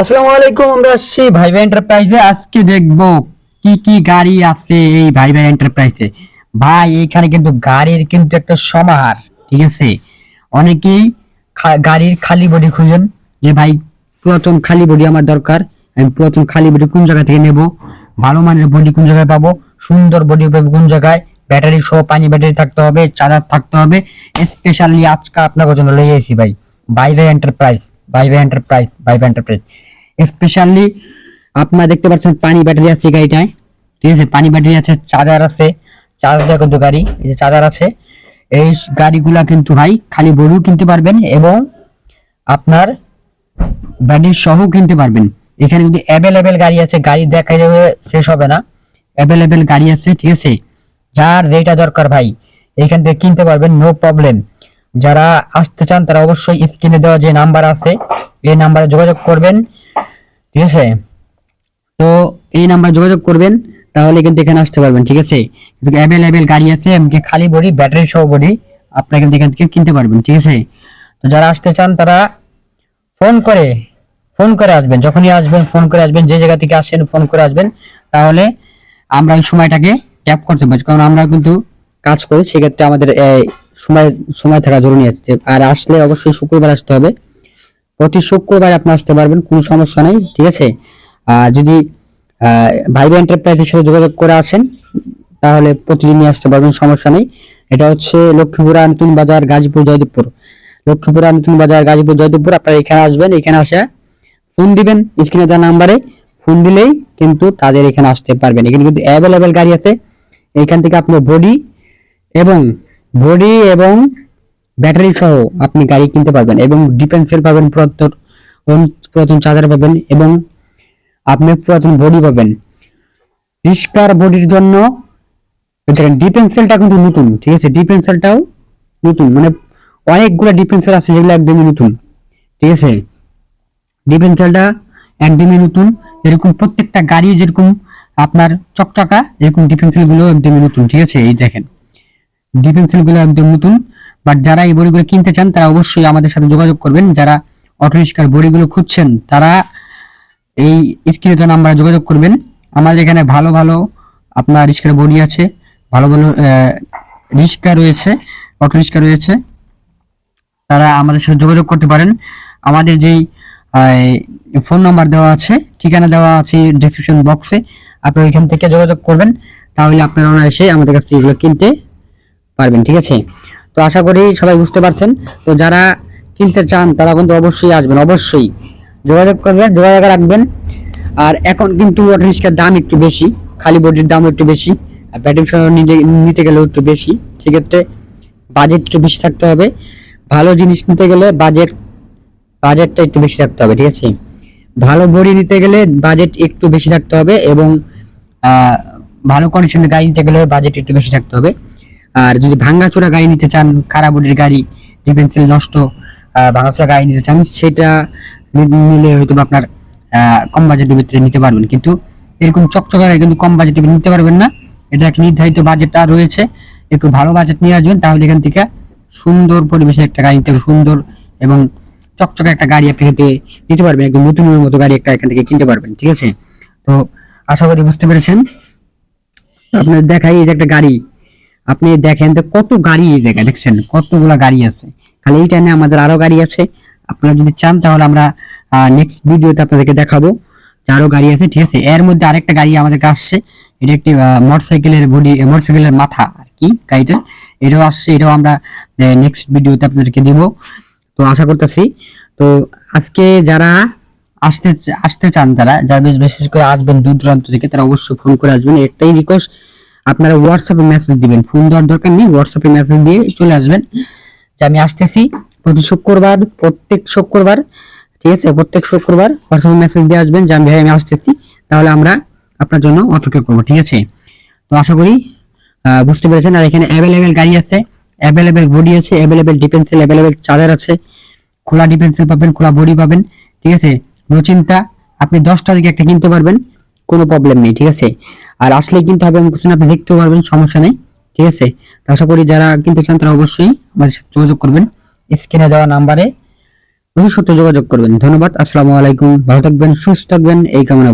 আসসালামু আলাইকুম, আমরা আসছি ভাই ভাই এন্টারপ্রাইজে আজকে দেখব কি কি গাড়ি আছে এই ভাই ভাই এন্টারপ্রাইজে ভাই, এখানে কিন্তু গাড়ির কিন্তু একটা সমাহার, ঠিক আছে? অনেকেই গাড়ির খালি বডি খুঁজেন যে, ভাই, পুরাতন খালি বডি আমার দরকার, আমি পুরাতন খালি বডি কোন জায়গা থেকে নেব? ভালো মানের বডি কোন জায়গায় পাবো? সুন্দর বডি পাবো কোন জায়গায়? ব্যাটারি সহ পানি ব্যাটারি থাকতে হবে, চার্জার থাকতে হবে। স্পেশালি আজকে আপনার জন্য এসেছি ভাই বাই ভাই এন্টারপ্রাইজ বাই ভাই এন্টারপ্রাইজ বাই ভাই এন্টারপ্রাইজ স্পেশালি আপনারা দেখতে পাচ্ছেন পানি ব্যাটারি আছে গাড়িটায়। ঠিক আছে, পানি ব্যাটারি আছে চার্জার আছে চার্জার দেওয়া কিন্তু গাড়ি, এই যে চার্জার আছে। এই গাড়িগুলা কিন্তু ভাই খালি বড়ু কিনতে পারবেন এবং আপনার ব্যাটারি সহ কিনতে পারবেন। এখানে কিন্তু অ্যাভেলেবেল গাড়ি আছে, গাড়ি দেখাই যাবে শেষ হবে না। অ্যাভেলেবেল গাড়ি আছে, ঠিক আছে? যার যেটা দরকার ভাই, এখান থেকে কিনতে পারবেন নো প্রবলেম যারা আসতে চান, তারা অবশ্যই স্ক্রিনে দেওয়া যে নাম্বার আছে, এই নাম্বারে যোগাযোগ করবেন। ঠিক আছে? তো এই নাম্বার যোগাযোগ করবেন, তাহলে কিন্তু এখানে আসতে পারবেন, ঠিক আছে? কিন্তু অ্যাভেলেবেল গাড়ি আছে, এমনকি খালি বডি ব্যাটারি সহ বডি আপনারা কিন্তু এখান থেকে কিনতে পারবেন, ঠিক আছে? তো যারা আসতে চান, তারা ফোন করে ফোন করে আসবেন, যখনই আসবেন, ফোন করে আসবেন, যে জায়গা থেকে আসেন, ফোন করে আসবেন, তাহলে আমরা এই সময়টাকে ট্যাপ করতে পারছি, কারণ আমরা কিন্তু কাজ করি, সেক্ষেত্রে আমাদের সময় সময় থাকা জরুরি আছে। আর আসলে অবশ্যই শুক্রবার আসতে হবে প্রতি শুক্রবার আপনি আসতে পারবেন কোনো সমস্যা নেই ঠিক আছে? আর যদি আহ, ভাই ভাই এন্টারপ্রাইজের সাথে যোগাযোগ করে আসেন তাহলে প্রতিদিনই আসতে পারবেন সমস্যা নেই। এটা হচ্ছে লক্ষ্মীপুরা নতুন বাজার গাজীপুর জয়দেবপুর। লক্ষ্মীপুরা নতুন বাজার গাজীপুর জয়দেবপুর আপনারা এখানে আসবেন এখানে আসা ফোন দিবেন স্ক্রিনে দেওয়া নাম্বারে ফোন দিলেই কিন্তু তাদের এখানে আসতে পারবেন। এখানে কিন্তু অ্যাভেলেবেল গাড়ি আছে। এখান থেকে আপনার বডি এবং বডি এবং ব্যাটারি সহ আপনি গাড়ি কিনতে পারবেন এবং ডিফেন্সের পাবেন পুরাতন পুরাতন চার্জার পাবেন এবং আপনি পুরাতন বডি পাবেন। রিস্কার বডির জন্য দেখেন ডিফেন্সেলটা কিন্তু নতুন, ঠিক আছে? ডিফেন্সেলটাও নতুন মানে অনেকগুলো ডিফেন্সেল আছে যেগুলো একদমই নতুন, ঠিক আছে? ডিফেন্সেলটা একদমই নতুন এরকম প্রত্যেকটা গাড়ি যেরকম আপনার চকচকা, এরকম ডিফেন্সেলগুলো একদমই নতুন, ঠিক আছে? এই দেখেন ডিফেন্সিলগুলো একদম নতুন। বাট যারা এই বড়িগুলো কিনতে চান, তারা অবশ্যই আমাদের সাথে যোগাযোগ করবেন। যারা অটো রিক্সার বড়িগুলো খুঁজছেন, তারা এই স্ক্রিনে নাম্বারে যোগাযোগ করবেন। আমাদের এখানে ভালো ভালো আপনার রিক্সার বডি আছে, ভালো ভালো রিক্সা রয়েছে, অটো রিক্সা রয়েছে। তারা আমাদের সাথে যোগাযোগ করতে পারেন। আমাদের যেই ফোন নাম্বার দেওয়া আছে, ঠিকানা দেওয়া আছে ডেসক্রিপশন বক্সে আপনি ওইখান থেকে যোগাযোগ করবেন। তাহলে আপনারা এসে আমাদের কাছ থেকে এগুলো কিনতে পারবেন, ঠিক আছে? তো আশা করি সবাই বুঝতে পারছেন। তো যারা কিনতে চান, তারা কিন্তু অবশ্যই আসবেন, অবশ্যই। যোগাযোগ করবেন, যোগাযোগ রাখবেন। আর এখন কিন্তু অটো রিক্সার দাম একটু বেশি, খালি বডির দাম একটু বেশি, আর ব্যাটারি সহ নিতে- নিতে গেলেও একটু বেশি। সেক্ষেত্রে বাজেট একটু বেশি থাকতে হবে। ভালো জিনিস নিতে গেলে বাজেট বাজেটটা একটু বেশি থাকতে হবে, ঠিক আছে? ভালো বডি নিতে গেলে বাজেট একটু বেশি থাকতে হবে এবং ভালো কন্ডিশনের গাড়ি নিতে গেলে বাজেট একটু বেশি থাকতে হবে। আর যদি ভাঙাচোরা গাড়ি নিতে চান খারাপ বডির গাড়ি ডিফেন্সিল নষ্ট ভাঙাচোরা গাড়ি নিতে চান, সেটা নিলে হয়তো আপনার কম বাজেটের ভিতরে নিতে পারবেন। কিন্তু এরকম চকচকা কিন্তু কম বাজেটে নিতে পারবেন না। এটা একটা নির্ধারিত বাজেটটা রয়েছে। একটু ভালো বাজেট নিয়ে আসবেন, তাহলে এখান থেকে সুন্দর পরিবেশের একটা গাড়ি নিতে সুন্দর এবং চকচকে একটা গাড়ি আপনি থেকে নিতে পারবেন, একদম নতুনের মতো গাড়ি একটা এখান থেকে কিনতে পারবেন, ঠিক আছে? তো আশা করি বুঝতে পেরেছেন। আপনার দেখাই এই যে একটা গাড়ি। আপনি দেখেন তো কত গাড়ি এই জায়গায়, দেখছেন? কতগুলা গাড়ি আছে। খালি এই টাইমে আমাদের আরও গাড়ি আছে। আপনারা যদি চান, তাহলে আমরা নেক্সট ভিডিওতে আপনাদেরকে দেখাবো আরও গাড়ি আছে, ঠিক আছে? এর মধ্যে আরেকটা গাড়ি আমাদের আসছে। এটা একটি মোটরসাইকেলের বডি মোটরসাইকেলের মাথা আর কি, গাড়িটা। এটাও আসছে, এটাও আমরা নেক্সট ভিডিওতে আপনাদেরকে দিব। তো আশা করতেছি, তো আজকে যারা আসতে আসতে চান তারা যারা বেশ, বিশেষ করে আসবেন দূর দূরান্ত থেকে, তারা অবশ্যই ফোন করে আসবেন। একটাই রিকোয়েস্ট আপনারা হোয়াটসঅ্যাপে মেসেজ দিবেন। ফোন দেওয়ার দরকার নেই হোয়াটসঅ্যাপে মেসেজ দিয়ে চলে আসবেন। যে আমি আসতেছি প্রতি শুক্রবার, প্রত্যেক শুক্রবার, ঠিক আছে? প্রত্যেক শুক্রবার হোয়াটসঅ্যাপে মেসেজ দিয়ে আসবেন যে আমি, ভাই, আমি আসতেছি। তাহলে আমরা আপনার জন্য অপেক্ষা করব, ঠিক আছে? তো আশা করি বুঝতে পেরেছেন। আর এখানে অ্যাভেলেবেল গাড়ি আছে অ্যাভেলেবেল বডি আছে অ্যাভেলেবেল ডিফেন্সিল অ্যাভেলেবেল চার্জার আছে। খোলা ডিফেন্সিল পাবেন, খোলা বডি পাবেন, ঠিক আছে? চিন্তা আপনি দশটা দিকে একটা কিনতে পারবেন। কোনো প্রবলেম নেই ঠিক আছে? আর আসলে কিন্তু হবে আমি কিছু না, আপনি দেখতেও পারবেন সমস্যা নেই ঠিক আছে? আশা করি যারা কিনতে চান তারা অবশ্যই আমাদের সাথে যোগাযোগ করবেন। স্ক্রিনে দেওয়া নাম্বারে অবশ্যই যোগাযোগ করবেন। ধন্যবাদ আসসালামু আলাইকুম ভালো থাকবেন সুস্থ থাকবেন এই কামনা।